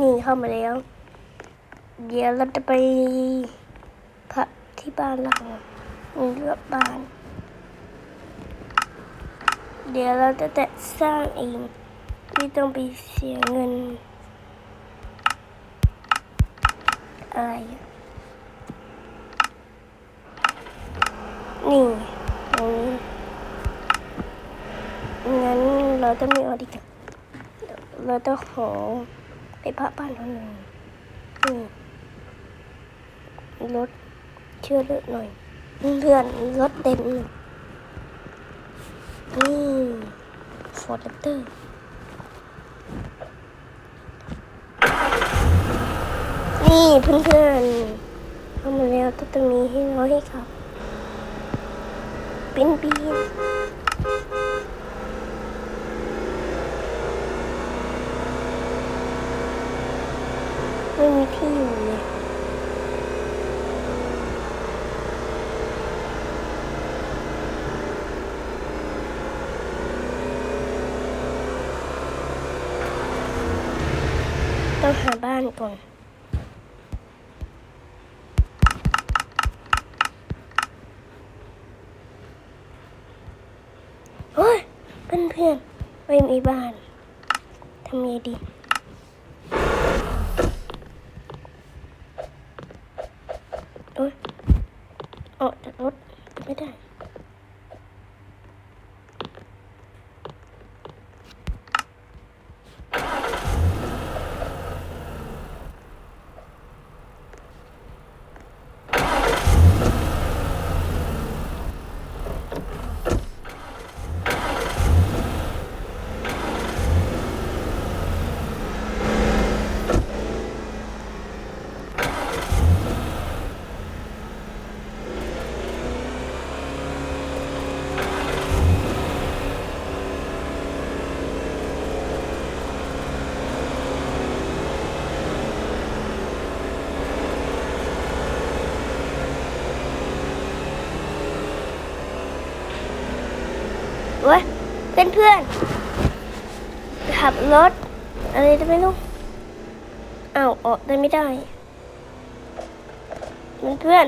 นี่เข้ามาแล้ว เดี๋ยวเราจะไปพักที่บ้านเรานี่เลือกบ้าน เดี๋ยวเราจะแต่สร้างเองไม่ต้องไปเสียเงินอะไรนี่ตรงนี้งั้นเราต้องมีออดิกเราต้องขอ ไปพักบ้านเขาหน่อยนี่รถเชื่อเลือดหน่อย เพื่อนรถเต็มนี่ฟอร์ดเตอร์นี่เพื่อนๆเข้ามาแล้วก็จะมีให้เราให้ขับ เป็นปี ไม่มีที่อยู่เลยต้องหาบ้านก่อนโอ้ยเพื่อนเพื่อนๆไม่มีบ้านทำไงดีโอ้ยออกจากรถไม่ได้ เว้ยเพื่อนเพื่อนขับรถ อะไรจะไม่รู้อ้าวออกได้ไม่ได้เพื่อนเพื่อน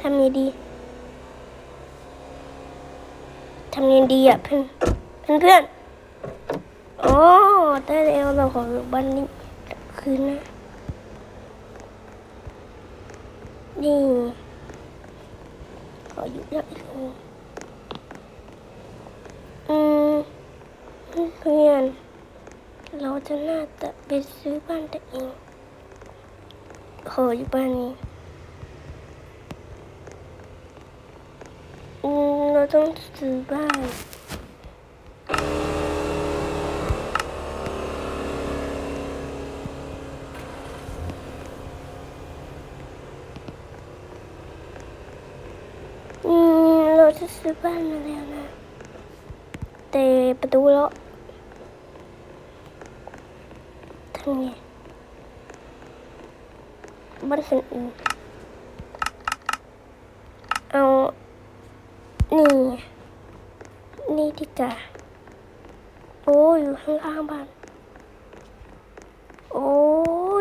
ทำยังดีทำยังดีอะเพื่อนเพื่อนเพื่อนๆอ๋อได้แล้วเราขออยู่บ้านนี้คืนนะนี่ขออยู่ได้อีกคนอืม เพื่อน เราจะน่าจะไปซื้อบ้านตัวเองขออยู่บ้านนี้อืมเราต้องซื้อบ้านอืมเราจะซื้อบ้านมาแล้วนะ แต่ประตูล็อก ทำไงบ้านคนอื่นเอา นี่ นี่ดีกว่าโอ้ยอยู่ข้างล่างบ้าน โอ้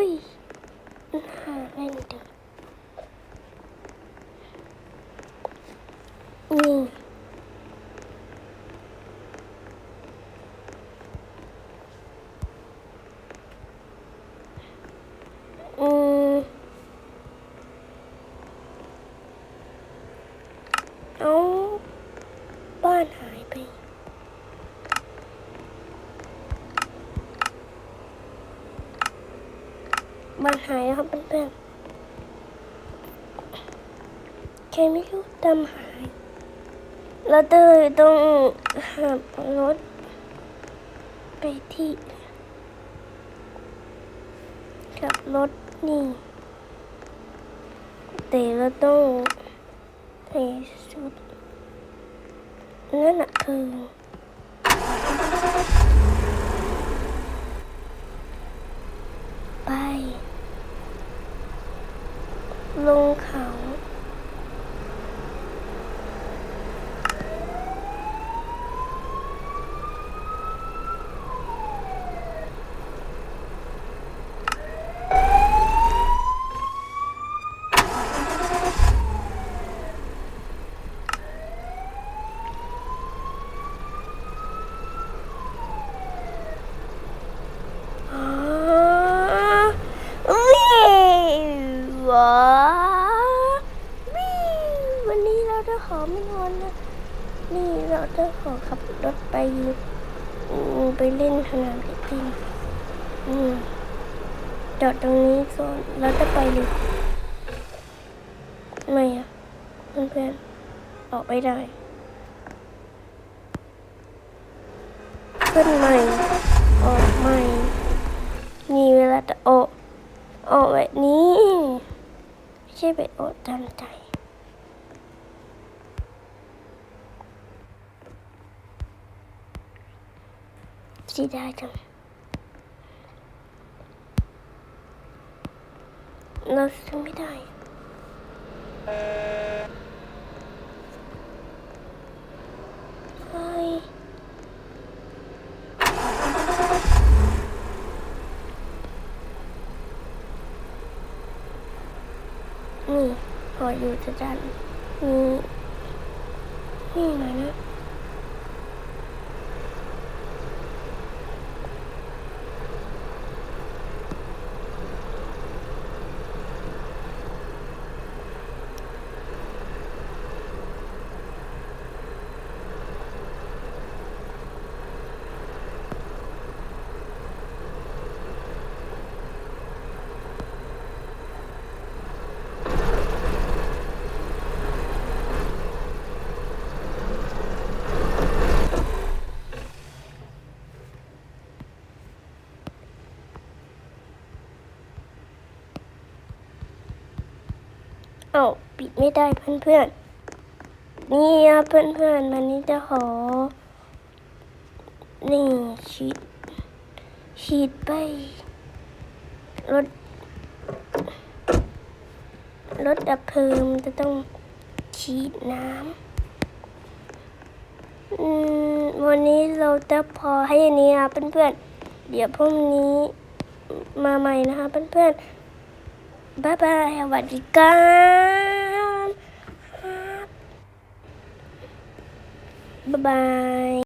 ยน่าเล่นดีงนี่ อืมเอาบ้านหายไปบ้านหายแล้วครับเพื่อนๆแค่ไม่รู้ตามหาย เราเตยต้องขับรถ ไปที่ขับรถนี่ แต่เราต้องใส่ชุด นั่นอะคือไป ลงเขา นี่เราจะขอขับรถไปไปเล่นสนามเด็กเล่นอืมจอดตรงนี้ก่อนแล้วจะไปเลยไม่อะเพื่อนๆออกไม่ได้ขึ้นใหม่ออกใหม่มีเวลาจะออกออกแบบนี้ ไม่ใช่ไปออกตามใจ สีได้จังเราซื้อไม่ได้นี่พออยู่จะจันมีนี่หน่อยนะ อ้าปิดไม่ได้เพื่อนๆนี่อะเพื่อนๆวันนี้จะขอนี่ฉีดฉีดไปรถรถดับเพลิงจะต้องฉีดน้ำอืมวันนี้เราจะพอให้อันนี้นะเพื่อนๆเดี๋ยวพรุ่งนี้มาใหม่นะคะเพื่อนๆ บ๊ายบา